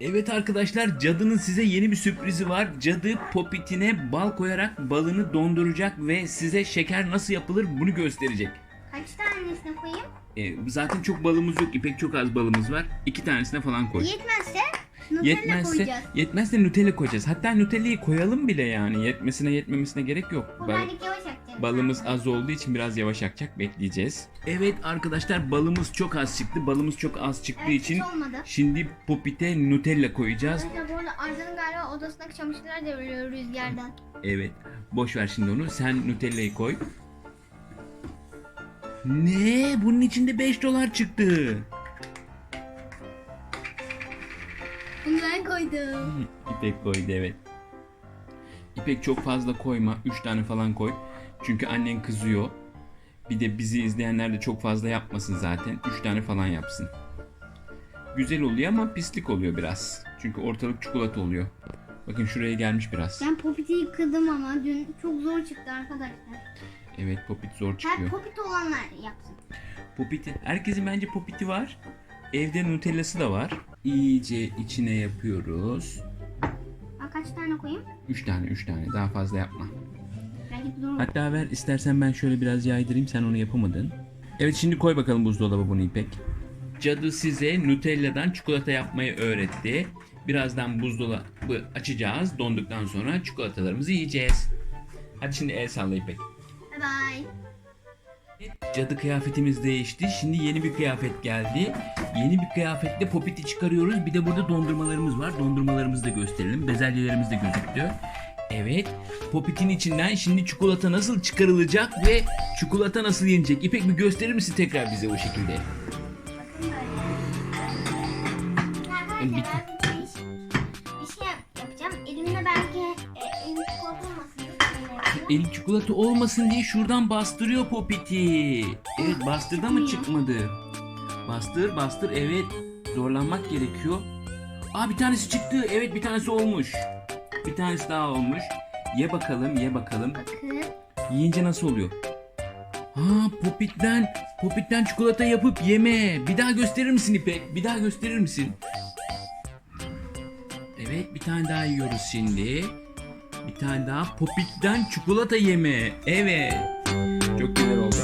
Evet arkadaşlar cadının size yeni bir sürprizi var. Cadı popitine bal koyarak balını donduracak ve size şeker nasıl yapılır bunu gösterecek. Kaç tanesini koyayım? Ee, zaten çok balımız yok. İpek çok az balımız var. İki tanesine falan koy. Yetmezse Nutella Yetmezse, koyacağız. yetmezse Nutella koyacağız. Hatta Nutella'yı koyalım bile yani. Yetmesine yetmemesine gerek yok. Bu yavaş. Balımız az olduğu için biraz yavaş akacak. Bekleyeceğiz. Evet arkadaşlar balımız çok az çıktı. Balımız çok az çıktığı Evet, için olmadı. şimdi popite Nutella koyacağız. Arkadaşlar bu arada Arda'nın galiba odasındaki çamaşırlar devriliyor rüzgardan. Evet. Boş ver şimdi onu. Sen Nutella'yı koy. Ne? Bunun içinde 5 dolar çıktı. Bunu ben koydum. İpek koydu evet. İpek çok fazla koyma. 3 tane falan koy. Çünkü annen kızıyor. Bir de bizi izleyenler de çok fazla yapmasın zaten. 3 tane falan yapsın. Güzel oluyor ama pislik oluyor biraz. Çünkü ortalık çikolata oluyor. Bakın şuraya gelmiş biraz. Ben Popit'i yıkadım ama dün çok zor çıktı arkadaşlar. Evet popit zor Her çıkıyor. Popit olanlar yapsın. Popiti. Herkesin bence popiti var. Evde Nutella'sı da var. İyice içine yapıyoruz. Kaç tane koyayım? 3 tane 3 tane daha fazla yapma. Belki. Hatta ver istersen ben şöyle biraz yaydırayım sen onu yapamadın. Evet şimdi koy bakalım buzdolabı bunu İpek. Cadı size Nutella'dan çikolata yapmayı öğretti. Birazdan buzdolabı açacağız. Donduktan sonra çikolatalarımızı yiyeceğiz. Hadi şimdi el salla İpek. Bye bye. Cadı kıyafetimiz değişti. Şimdi yeni bir kıyafet geldi. Yeni bir kıyafetle popiti çıkarıyoruz. Bir de burada dondurmalarımız var. Dondurmalarımızı da gösterelim. Bezelyelerimiz de gözüktü. Evet. Popitin içinden şimdi çikolata nasıl çıkarılacak ve çikolata nasıl yenecek? İpek bir gösterir misin tekrar bize o şekilde? Arkadaşlar ben bir şey, yapacağım. Elimde belki e, elim çikolata olmasın. diye çikolata olmasın diye şuradan bastırıyor popiti. Evet bastırdı ama çıkmadı. Bastır bastır evet. Zorlanmak gerekiyor. Aa bir tanesi çıktı. Evet bir tanesi olmuş. Bir tanesi daha olmuş. Ye bakalım ye bakalım. Bakın. Yiyince nasıl oluyor? Ha popitten popitten çikolata yapıp yeme. Bir daha gösterir misin İpek? Bir daha gösterir misin? Evet bir tane daha yiyoruz şimdi. Bir tane daha popitten çikolata yeme. Evet. Çok güzel oldu.